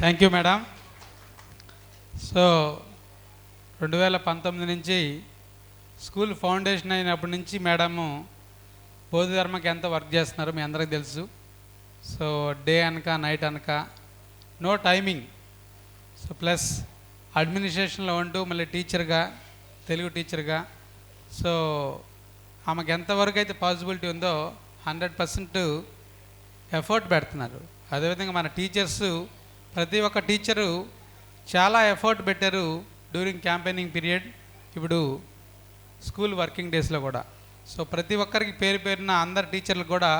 Thank you madam so రెండు వేల పంతొమ్మిది నుంచి స్కూల్ ఫౌండేషన్ అయినప్పటి నుంచి మేడము బోధిధర్మకి ఎంత వర్క్ చేస్తున్నారో మీ అందరికీ తెలుసు. సో డే అనక నైట్ అనక నో టైమింగ్ సో ప్లస్ అడ్మినిస్ట్రేషన్లో ఉంటూ మళ్ళీ టీచర్గా తెలుగు టీచర్గా. సో ఆమెకు ఎంతవరకు అయితే పాసిబిలిటీ ఉందో హండ్రెడ్ పర్సెంట్ ఎఫర్ట్ పెడుతున్నారు. అదేవిధంగా మన టీచర్స్ ప్రతి ఒక్క టీచరు చాలా ఎఫర్ట్ పెట్టారు డ్యూరింగ్ క్యాంపెయినింగ్ పీరియడ్. ఇప్పుడు స్కూల్ వర్కింగ్ డేస్లో కూడా. సో ప్రతి ఒక్కరికి పేరు పేరున అందరు టీచర్లకు కూడా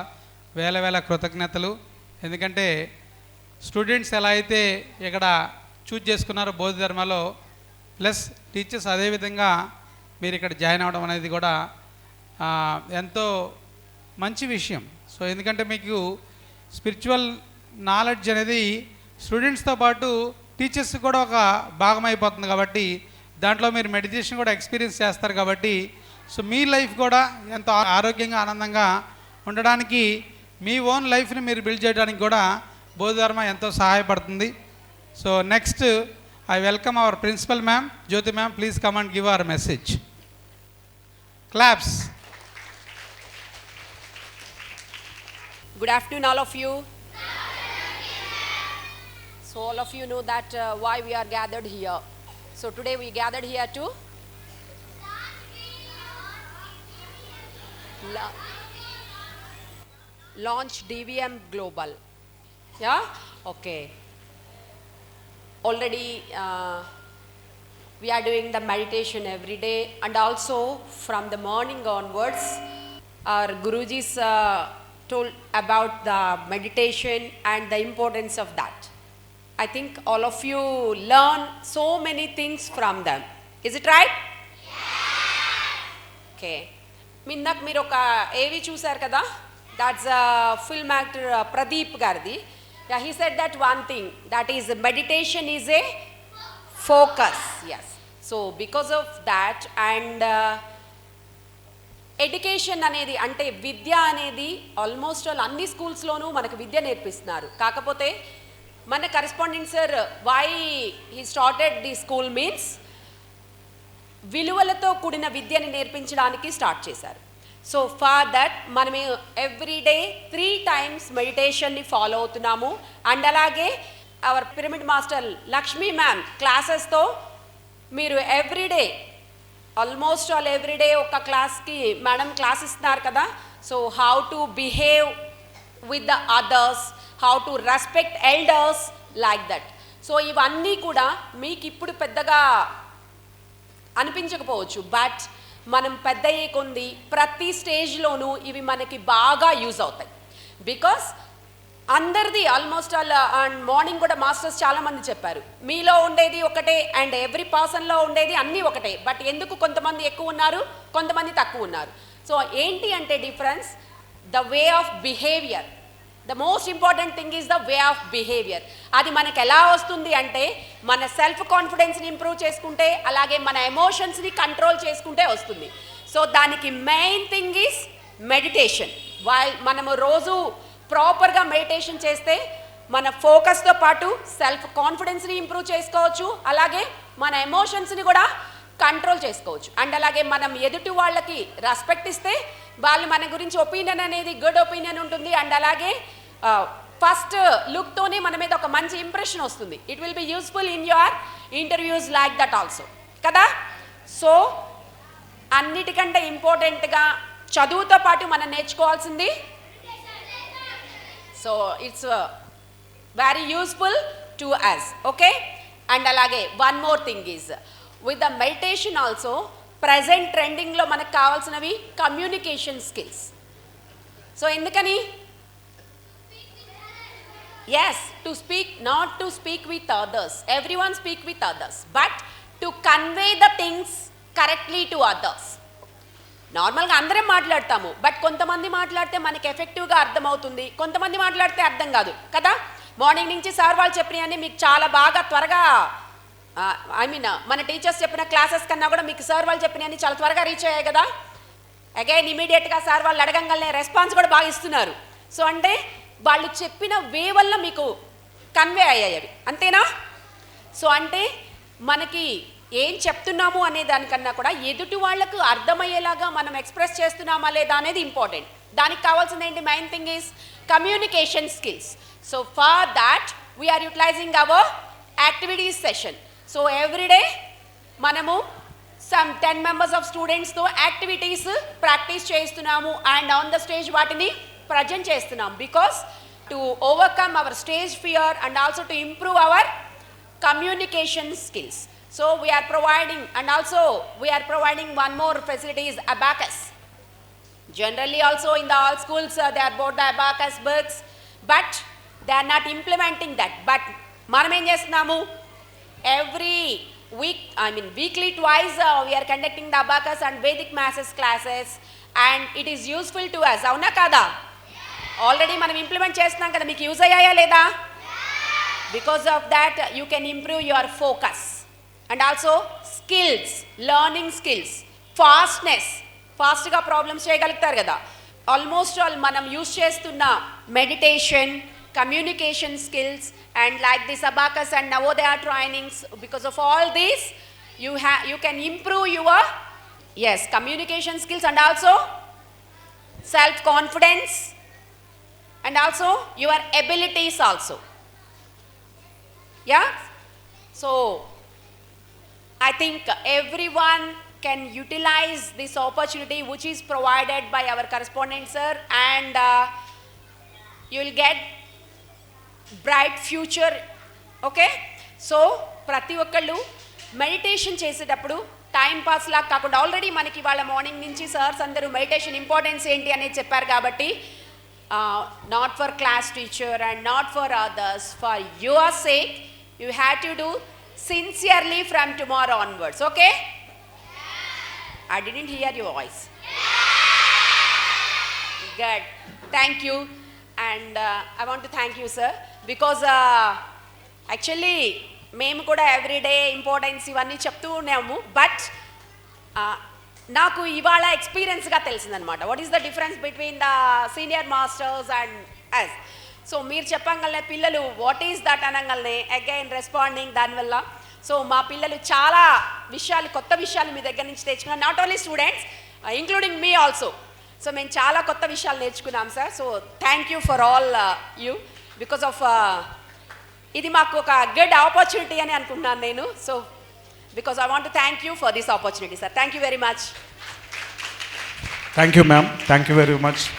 వేల వేల కృతజ్ఞతలు. ఎందుకంటే స్టూడెంట్స్ ఎలా అయితే ఇక్కడ చూజ్ చేసుకున్నారో బౌద్ధ ధర్మలో ప్లస్ టీచర్స్ అదేవిధంగా మీరు ఇక్కడ జాయిన్ అవ్వడం అనేది కూడా ఎంతో మంచి విషయం. సో ఎందుకంటే మీకు స్పిరిచువల్ నాలెడ్జ్ అనేది స్టూడెంట్స్తో పాటు టీచర్స్ కూడా ఒక భాగం అయిపోతుంది కాబట్టి దాంట్లో మీరు మెడిటేషన్ కూడా ఎక్స్పీరియన్స్ చేస్తారు కాబట్టి సో మీ లైఫ్ కూడా ఎంతో ఆరోగ్యంగా ఆనందంగా ఉండడానికి మీ ఓన్ లైఫ్ని మీరు బిల్డ్ చేయడానికి కూడా బోధధర్మ ఎంతో సహాయపడుతుంది. So next I welcome our principal ma'am Jyoti ma'am please come and give our message claps good afternoon all of you So, all of you know that uh, why we are gathered here. So, today we gathered here to la- launch DVM Global. Yeah? Okay. Already uh, we are doing the meditation every day and also from the morning onwards our gurujis uh, told about the meditation and the importance of that i think all of you learn so many things from them. Is it right? Okay ఇందాక మీరు ఒక ఏవి చూశారు కదా? That's film actor Pradeep గారిది. He set that one thing that is meditation is a focus as so because of that and education అనేది అంటే విద్య అనేది ఆల్మోస్ట్ ఆల్ అన్ని స్కూల్స్లోనూ మనకు విద్య నేర్పిస్తున్నారు. కాకపోతే మన correspondent sir why he started the school means విలువలతో కూడిన విద్యని నేర్పించడానికి స్టార్ట్ చేశారు. సో ఫర్ దట్ మనం ఎవ్రీడే త్రీ టైమ్స్ మెడిటేషన్ని ఫాలో అవుతున్నాము. అండ్ అలాగే our pyramid master Lakshmi ma'am క్లాసెస్తో మీరు ఎవ్రీడే ఆల్మోస్ట్ ఆల్ ఎవ్రీడే ఒక క్లాస్కి మేడం క్లాస్ ఇస్తున్నారు కదా. So how to behave with the others how to respect elders like that so ఇవన్నీ కూడా మీకు ఇప్పుడు పెద్దగా అనిపించకపోవచ్చు బట్ మనం పెద్ద కొంది ప్రతి స్టేజ్లోనూ ఇవి మనకి బాగా యూజ్ అవుతాయి. బికాస్ అందరిది ఆల్మోస్ట్ ఆల్ అండ్ మార్నింగ్ కూడా మాస్టర్స్ చాలామంది చెప్పారు మీలో ఉండేది ఒకటే అండ్ ఎవ్రీ పర్సన్లో ఉండేది అన్నీ ఒకటే బట్ ఎందుకు కొంతమంది ఎక్కువ ఉన్నారు కొంతమంది తక్కువ ఉన్నారు? సో ఏంటి అంటే difference the way of behaviour the most important thing is the way of behaviour అది మనకు ఎలా వస్తుంది అంటే మన సెల్ఫ్ కాన్ఫిడెన్స్ని ఇంప్రూవ్ చేసుకుంటే అలాగే మన ఎమోషన్స్ని కంట్రోల్ చేసుకుంటే వస్తుంది. సో దానికి main thing is meditation why మనము రోజు ప్రాపర్గా మెడిటేషన్ చేస్తే మన ఫోకస్తో పాటు సెల్ఫ్ కాన్ఫిడెన్స్ని ఇంప్రూవ్ చేసుకోవచ్చు. అలాగే మన ఎమోషన్స్ని కూడా కంట్రోల్ చేసుకోవచ్చు. అండ్ అలాగే మనం ఎదుటి వాళ్ళకి రెస్పెక్ట్ ఇస్తే వాళ్ళు మన గురించి ఒపీనియన్ అనేది గుడ్ ఒపీనియన్ ఉంటుంది. అండ్ అలాగే ఫస్ట్ లుక్తోనే మన మీద ఒక మంచి ఇంప్రెషన్ వస్తుంది. It will be useful in your interviews like that also కదా? సో అన్నిటికంటే ఇంపార్టెంట్గా చదువుతో పాటు మనం నేర్చుకోవాల్సింది? So it's very useful to us okay and అలాగే one more thing is with the meditation also present ట్రెండింగ్లో మనకు కావాల్సినవి కమ్యూనికేషన్ స్కిల్స్ సో ఎందుకని? As to speak not to speak with others every one speak with others but to convey the things correctly to others నార్మల్గా అందరం మాట్లాడతాము. But కొంతమంది మాట్లాడితే మనకి ఎఫెక్టివ్గా అర్థమవుతుంది. కొంతమంది మాట్లాడితే అర్థం కాదు. కదా? మార్నింగ్ నుంచి సార్ వాళ్ళు చెప్పినవన్నీ మీకు చాలా బాగా త్వరగా ఐ మీన్ మన టీచర్స్ చెప్పిన క్లాసెస్ కన్నా కూడా మీకు సార్ వాళ్ళు చెప్పినవన్నీ చాలా త్వరగా రీచ్ అయ్యాయి కదా? అగైన్ ఇమీడియట్గా సార్ వాళ్ళు అడగంగానే రెస్పాన్స్ కూడా బాగా ఇస్తున్నారు. సో అంటే వాళ్ళు చెప్పిన వే వల్ల మీకు కన్వే అయ్యాయి అవి. అంతేనా? సో అంటే మనకి ఏం చెప్తున్నాము అనే దానికన్నా కూడా ఎదుటి వాళ్ళకు అర్థమయ్యేలాగా మనం ఎక్స్ప్రెస్ చేస్తున్నామా లేదా అనేది ఇంపార్టెంట్ దానికి కావాల్సింది ఏంటి? Main thing is communication skills so for that we are utilising our activities session so everyday మనము సమ్ టెన్ మెంబర్స్ ఆఫ్ స్టూడెంట్స్తో యాక్టివిటీస్ ప్రాక్టీస్ చేస్తున్నాము అండ్ ఆన్ ద స్టేజ్ వాటిని ప్రజెంట్ చేస్తున్నాం because to overcome our stage fear and also to improve our communication skills. So we are providing, and also we are providing one more facility is abacus. Generally also in the all schools, uh, they are bought the abacus books, but they are not implementing that. But మనం ఏం చేస్తున్నాము every week I mean weekly twice we are conducting the abacus and Vedic masses classes and it is useful to us. అవునా కాదా already మనం implement చేస్తున్నాం కదా మీకు use అయ్యాయా లేదా? Because of that you can improve your focus and also skills learning skills fastness ఫాస్ట్గా problems చేయగలుగుతారు కదా. ఆల్మోస్ట్ ఆల్ మనం యూస్ చేస్తున్న meditation communication skills and like the abacus and Navodaya trainings because of all these you హ్యా you can improve your as communication skills and also self confidence and also your abilities also Yeah? So, I think everyone can utilize this opportunity which is provided by our correspondent sir and uh, you will get bright future okay so ప్రతి ఒక్కళ్ళు meditation చేసేటప్పుడు time pass లాగా కాకుండా already మనకి వాళ్ళ morning నుంచి sirs అందరూ meditation importance ఏంటి అనేది చెప్పారు కాబట్టి not for class teacher and not for others for your sake you have to do sincerely from tomorrow onwards okay I didn't hear your voice Good. Thank you. And uh, I want to thank you, sir, because uh, actually మేము కూడా everyday importance ఇవన్నీ చెప్తూ ఉన్నాము but నాకు ఇవాళ ఎక్స్పీరియన్స్గా తెలిసిందనమాట what is the difference between the senior masters and us so మీరు చెప్పగలనే పిల్లలు వాట్ ఈస్ దట్ అనగలనే అగైన్ రెస్పాండింగ్ దానివల్ల. సో మా పిల్లలు చాలా విషయాలు కొత్త విషయాలు మీ దగ్గర నుంచి తెచ్చుకున్నాం నాట్ ఓన్లీ స్టూడెంట్స్ ఇంక్లూడింగ్ మీ ఆల్సో సో మేము చాలా కొత్త విషయాలు నేర్చుకున్నాం sir so thank you for all you because of ఇది మాకు ఒక గుడ్ ఆపర్చునిటీ అని అనుకుంటున్నాను నేను. So because I want to thank you for this opportunity, sir. Thank you very much. Thank you, ma'am. Thank you very much.